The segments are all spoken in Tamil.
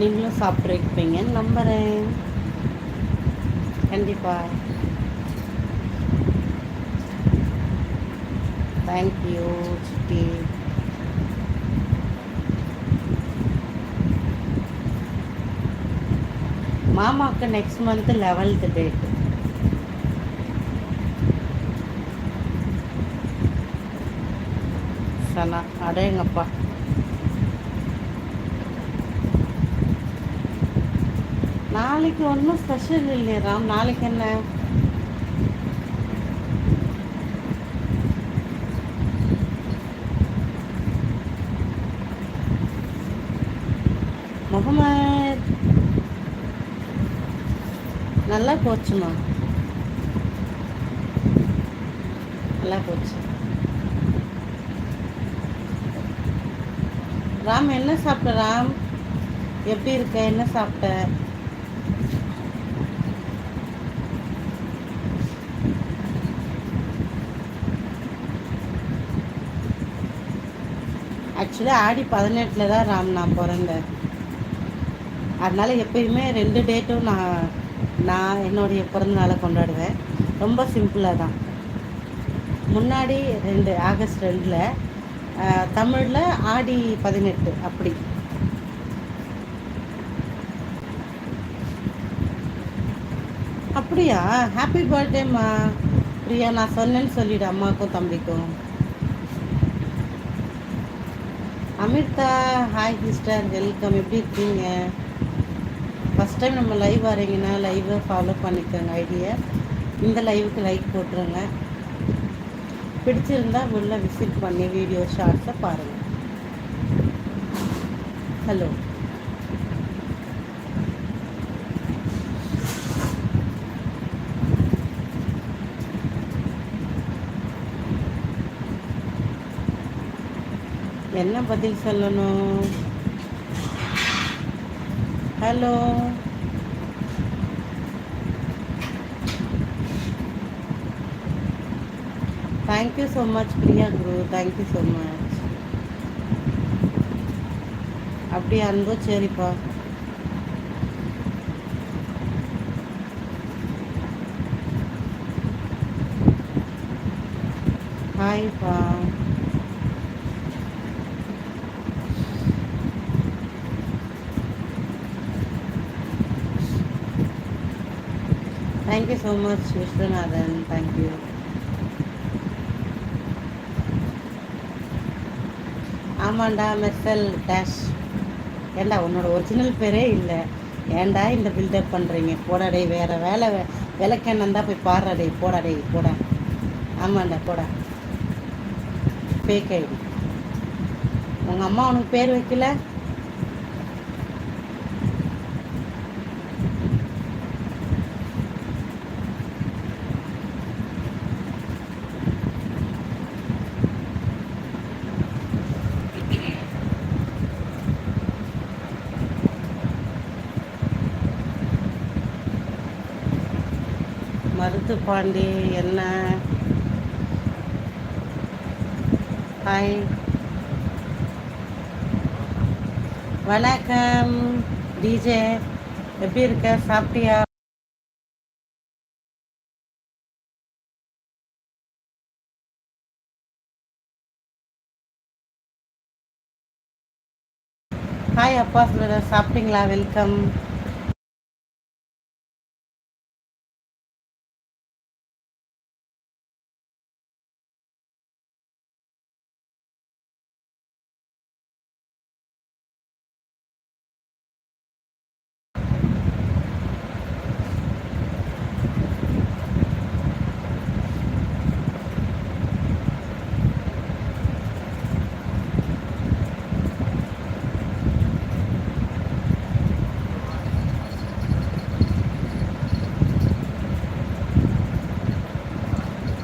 நீங்களும் சாப்பிட்ருப்பீங்கன்னு நம்புகிறேன் கண்டிப்பாக தேங்க்யூ சுட்டி மாமாவுக்கு நெக்ஸ்ட் மந்த்து லெவல்த்து டேட் சனா அடேங்கப்பா. நாளைக்கு ஒன்றும் ஸ்பெஷல் இல்லையே ராம். நாளைக்கு என்ன? முகமது. நல்லா போச்சுமா? நல்லா போச்சு. ராம் என்ன சாப்பிட்ட ராம்? எப்படி இருக்க? என்ன சாப்பிட்ட? ஆக்சுவலி ஆடி பதினெட்டில் தான் ராம் நான் பிறந்தேன். அதனால் எப்பயுமே ரெண்டு டேட்டும் நான் நான் என்னுடைய பிறந்தநாளை கொண்டாடுவேன். ரொம்ப சிம்பிளாக தான். முன்னாடி ரெண்டு ஆகஸ்ட் ரெண்டில் தமிழில் ஆடி பதினெட்டு அப்படி. அப்படியா? ஹாப்பி பர்த்டேம்மா பிரியா நான் சொன்னேன்னு சொல்லிவிடு அம்மாவுக்கும் தம்பிக்கும். அமிர்தா ஹாய் சிஸ்டர் வெல்கம் எப்படி இருக்கீங்க? ஃபஸ்ட் டைம் நம்ம லைவ் வரீங்கன்னா லைவை ஃபாலோ பண்ணிக்கோங்க ஐடியை இந்த லைவுக்கு லைக் போட்டுருங்க. பிடிச்சிருந்தா உள்ள விசிட் பண்ணி வீடியோ ஷார்ட்ஸை பாருங்கள் ஹலோ என்ன பதில் சொல்லணும் hello thank you so much Priya Guru thank you so much அப்படியா இருந்தோ சரிப்பா ஹாய்ப்பா thank you so much Viswanathan thank you ஆமாண்டா மெர்சல் டேஷ் ஏண்டா உன்னோட ஒரிஜினல் பேரே இல்லை. ஏண்டா இந்த பில்டப் பண்ணுறீங்க போடாடே வேறு வேலை விளக்கெண்ணந்தா போய் பாடுறாடே போடாடே போடா ஆமாண்டா போடா. பேக்கை ஐடி உங்கள் அம்மா உனக்கு பேர் வைக்கல? மருத்து பாண்டி என்ன? ஹாய் வணக்கம். டிஜே எப்படி இருக்க? சாப்பிட்டியா? ஹாய் அப்பா சாப்பிட்டீங்களா? Welcome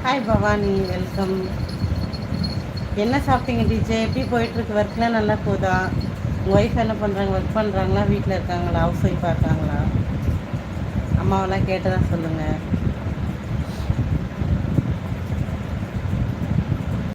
hi Bhavani. வெல்கம் என்ன சாப்பிட்டீங்க டீச்சர் எப்படி போயிட்டுருக்கு? ஒர்க்லாம் நல்லா போதா? உங்கள் ஒய்ஃப் என்ன பண்ணுறாங்க ஒர்க் பண்ணுறாங்களா வீட்டில் இருக்காங்களா? ஹவுஸ் ஒய்ஃபாக இருக்காங்களா? அம்மாவெல்லாம் கேட்டதான் சொல்லுங்கள்